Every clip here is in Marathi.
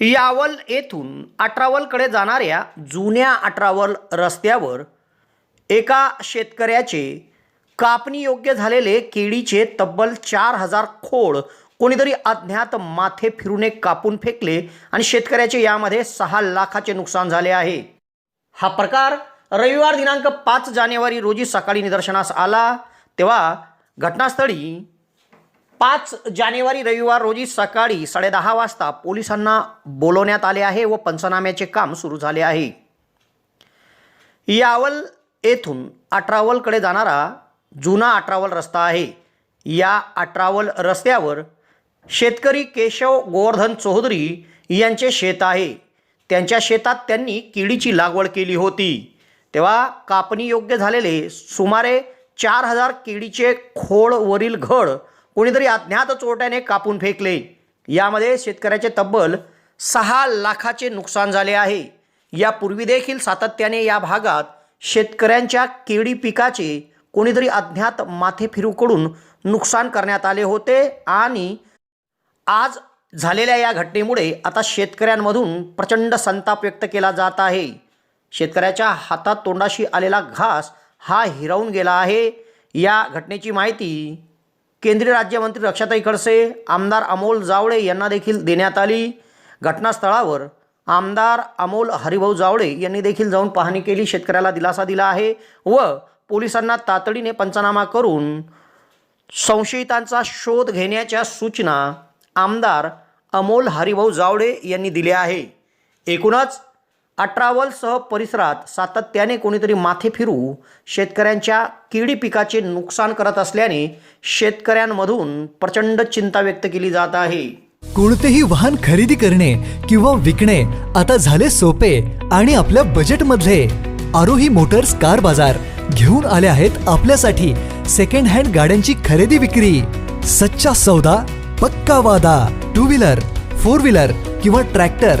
यावल येथून अठरावलकडे जाणाऱ्या जुन्या अठरावल रस्त्यावर एका शेतकऱ्याचे कापणीयोग्य झालेले केळीचे तब्बल चार हजार खोड कोणीतरी अज्ञात माथे फिरूने कापून फेकले आणि शेतकऱ्याचे यामध्ये सहा लाखाचे नुकसान झाले आहे. हा प्रकार रविवार दिनांक पाच जानेवारी रोजी सकाळी निदर्शनास आला. तेव्हा घटनास्थळी पाच जानेवारी रविवार रोजी सकाळी साडेदहा वाजता पोलिसांना बोलवण्यात आले आहे व पंचनाम्याचे काम सुरू झाले आहे. यावल येथून अठरावलकडे जाणारा जुना अठरावल रस्ता आहे. या अठरावल रस्त्यावर शेतकरी केशव गोवर्धन चौधरी यांचे शेत आहे. त्यांच्या शेतात त्यांनी केळीची लागवड केली होती. तेव्हा कापणी योग्य झालेले सुमारे चार हजार केळीचे खोडवरील घड कोणीतरी अज्ञात चोरट्याने कापून फेकले. यामध्ये शेतकऱ्याचे तब्बल सहा लाखाचे नुकसान झाले आहे. यापूर्वी देखील सातत्याने या भागात शेतकऱ्यांच्या केळी पिकाचे कोणीतरी अज्ञात माथेफिरूकडून नुकसान करण्यात आले होते आणि आज झालेल्या या घटनेमुळे आता शेतकऱ्यांमधून प्रचंड संताप व्यक्त केला जात आहे. शेतकऱ्याच्या हातात तोंडाशी आलेला घास हा हिरावून गेला आहे. या घटनेची माहिती केंद्रीय राज्यमंत्री रक्षाताई खडसे आमदार अमोल जावळे यांना देखील देण्यात आली. घटनास्थळावर आमदार अमोल हरिभाऊ जावळे यांनी देखील जाऊन पाहणी केली शेतकऱ्याला दिलासा दिला आहे व पोलिसांना तातडीने पंचनामा करून संशयितांचा शोध घेण्याच्या सूचना आमदार अमोल हरिभाऊ जावडे यांनी दिल्या आहे. एकूणच अट्रावलसह परिसरात सातत्याने कोणीतरी माथे फिरू शेतकऱ्यांच्या किडी पिकाचे नुकसान करत असल्याने शेतकऱ्यांमधून प्रचंड चिंता व्यक्त केली जात आहे. कोणतेही वाहन खरेदी करणे किंवा विकणे आता झाले सोपे आणि आपल्या बजेटमधले आरोही मोटर्स कार बाजार घेऊन आले आहेत आपल्यासाठी सेकंड हँड गाड्यांची खरेदी विक्री. सच्चा सौदा पक्का वादा टू व्हीलर फोर व्हीलर किंवा tractor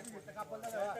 Aduh, setengah pelan lah.